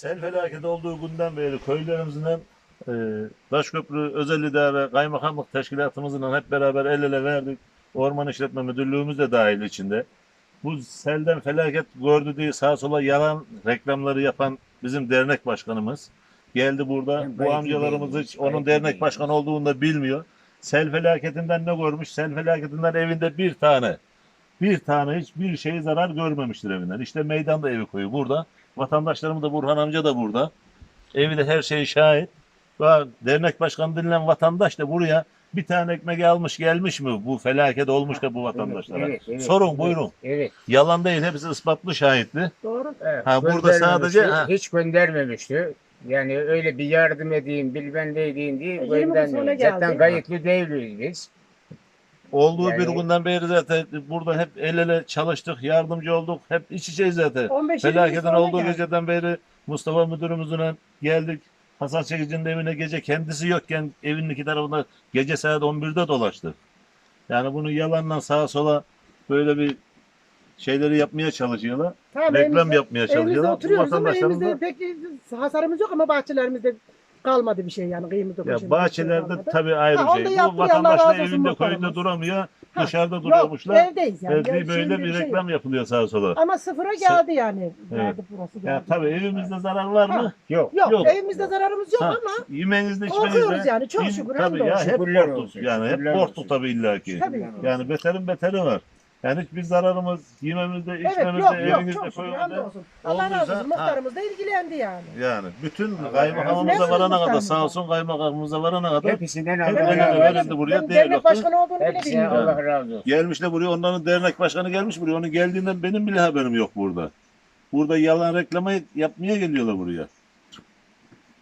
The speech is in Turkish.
Sel felaketi olduğu günden beri köylerimizin e, Taşköprü Özel İdare Kaymakamlık Teşkilatımızla hep beraber el ele verdik. Orman İşletme Müdürlüğümüz de dahil içinde. Bu selden felaket gördü diye sağa sola yalan reklamları yapan bizim dernek başkanımız geldi burada. Ben Bu amcalarımız hiç onun dernek başkanı olduğunu da bilmiyor. Sel felaketinden ne görmüş? Sel felaketinden evinde bir tane bir tane hiçbir şey zarar görmemiştir evinden. İşte meydanda evi koyu burada. Vatandaşlarımız da Burhan amca da burada. Evi de her şey şahit. Ve dernek başkanı denilen vatandaş da buraya bir tane ekmek almış gelmiş mi? Bu felaket olmuş da bu vatandaşlara. Evet, evet, Sorun evet, buyurun. Evet. Yalan değil hepsi ispatlı şahitli. Doğru. evet. Ha, burada sadece- ha. hiç göndermemişti. Yani öyle bir yardım edeyim, bilmem ne edeyim diye E. Zaten kayıtlı değiliz biz. Olduğu Yani- bir günden beri zaten burada hep el ele çalıştık, yardımcı olduk. Hep iç içeyiz zaten. 15 20 gün Felaketin olduğu geldi. geceden beri Mustafa müdürümüzün geldik. Hasan Çekici'nin evine gece kendisi yokken evin iki tarafında gece saat 11'de dolaştık. Yani bunu yalanla sağa sola böyle bir şeyleri yapmaya çalışıyorlar. Tamam, Reklam evimizde- yapmaya çalışıyorlar. Bu oturuyoruz ama da- pek hasarımız yok ama bahçelerimizde kalmadı bir şey yani kıymetli ya koşun bahçelerde kalmadı. tabii ayrı Ha, şey. Bu yaptı, Allah vatandaşlar razı olsun evinde köyünde duramıyor. Ha, Dışarıda Yok duruyormuşlar. evdeyiz yani. Yani bir böyle şimdi bir şey reklam yok. yapılıyor sağa sola. Ama sıfıra geldi yani. Geldi burası geldi. Ya tabii evimizde zarar var mı? Ha. Yok. Yok, Yok. evimizde zararımız yok Ha, ama Yemeğinizde korkuyoruz içmenizde. yani çok şükür. Tabii ya hamdolsun. hep Şükürler korktuk. olsun, Yani hep şükürler korktuk olsun. tabii illaki. Tabii. Yani beterin beteri var. Yani hiçbir zararımız yememizde, Evet içmemizde, yok yok evinizde, çok şükür hamdolsun. Allah razı olduysa- olsun muhtarımız da ilgilendi yani. Yani bütün kaymakamımıza razı olsun. varana kadar sağ olsun kaymakamımıza varana kadar Hepsinden Hep Allah öyle razı verildi buraya Ben diğer dernek lafı. başkanı olduğunu bile Hepsine bilmiyorum. Allah razı olsun. gelmiş de buraya onların dernek başkanı gelmiş buraya. Onun geldiğinden benim bile haberim yok burada. Burada yalan reklama yapmaya geliyorlar buraya.